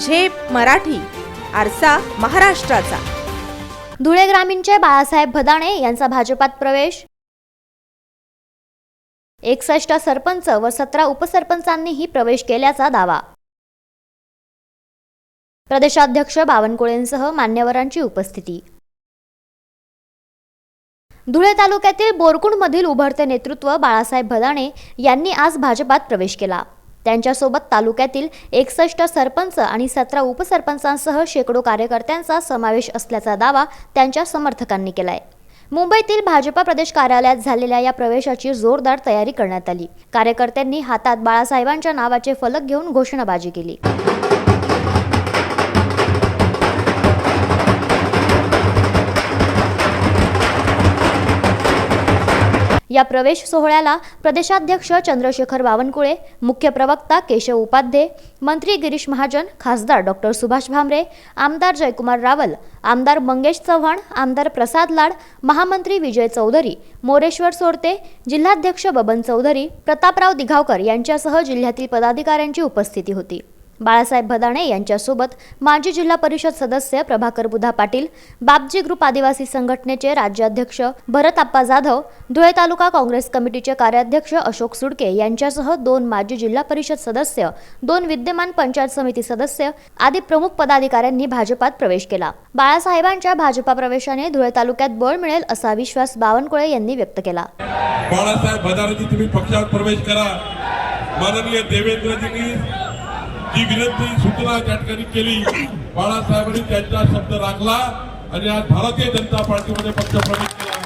झेप मराठी आरसा महाराष्ट्राचा. धुळे ग्रामीणचे बाळासाहेब भदाणे यांचा भाजपात प्रवेश. एकसष्ट सरपंच व सतरा उपसरपंचांनीही प्रवेश केल्याचा दावा. प्रदेशाध्यक्ष बावनकुळेंसह मान्यवरांची उपस्थिती. धुळे तालुक्यातील बोरकुंडमधील उभरते नेतृत्व बाळासाहेब भदाणे यांनी आज भाजपात प्रवेश केला. त्यांच्यासोबत तालुक्यातील एकसष्ट सरपंच आणि सतरा उपसरपंचांसह शेकडो कार्यकर्त्यांचा समावेश असल्याचा दावा त्यांच्या समर्थकांनी केलाय. मुंबईतील भाजपा प्रदेश कार्यालयात झालेल्या या प्रवेशाची जोरदार तयारी करण्यात आली. कार्यकर्त्यांनी हातात बाळासाहेबांच्या नावाचे फलक घेऊन घोषणाबाजी केली. या प्रवेश सोहळ्याला प्रदेशाध्यक्ष चंद्रशेखर बावनकुळे मुख्य प्रवक्ता केशव उपाध्ये मंत्री गिरीश महाजन खासदार डॉक्टर सुभाष भामरे आमदार जयकुमार रावल आमदार मंगेश चव्हाण आमदार प्रसाद लाड महामंत्री विजय चौधरी मोरेश्वर सोरते जिल्हाध्यक्ष बबन चौधरी प्रतापराव दिघावकर यांच्यासह जिल्ह्यातील पदाधिकाऱ्यांची उपस्थिती होती. बाळासाहेब भदाणे यांच्यासोबत माजी जिल्हा परिषद सदस्य प्रभाकर बुधा पाटील बापजी ग्रुप आदिवासी संघटनेचे राज्याध्यक्ष भरत आप्पा जाधव धुळे तालुका काँग्रेस कमिटीचे कार्याध्यक्ष अशोक सुडके यांच्यासह दोन माजी जिल्हा परिषद सदस्य दोन विद्यमान पंचायत समिती सदस्य आदी प्रमुख पदाधिकाऱ्यांनी भाजपात प्रवेश केला. बाळासाहेबांच्या भाजपा प्रवेशाने धुळे तालुक्यात बळ मिळेल असा विश्वास बावनकुळे यांनी व्यक्त केला. बाळासाहेब तुम्ही पक्षात प्रवेश करा. माननीय देवेंद्रजींनी ही विनंती सूचना त्या ठिकाणी केली. बाळासाहेबांनी त्यांचा शब्द राखला आणि आज भारतीय जनता पार्टीमध्ये पक्ष प्रवेश केला.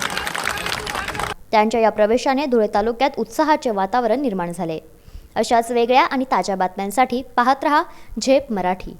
त्यांच्या या प्रवेशाने धुळे तालुक्यात उत्साहाचे वातावरण निर्माण झाले. अशाच वेगळ्या आणि ताज्या बातम्यांसाठी पाहत रहा झेप मराठी.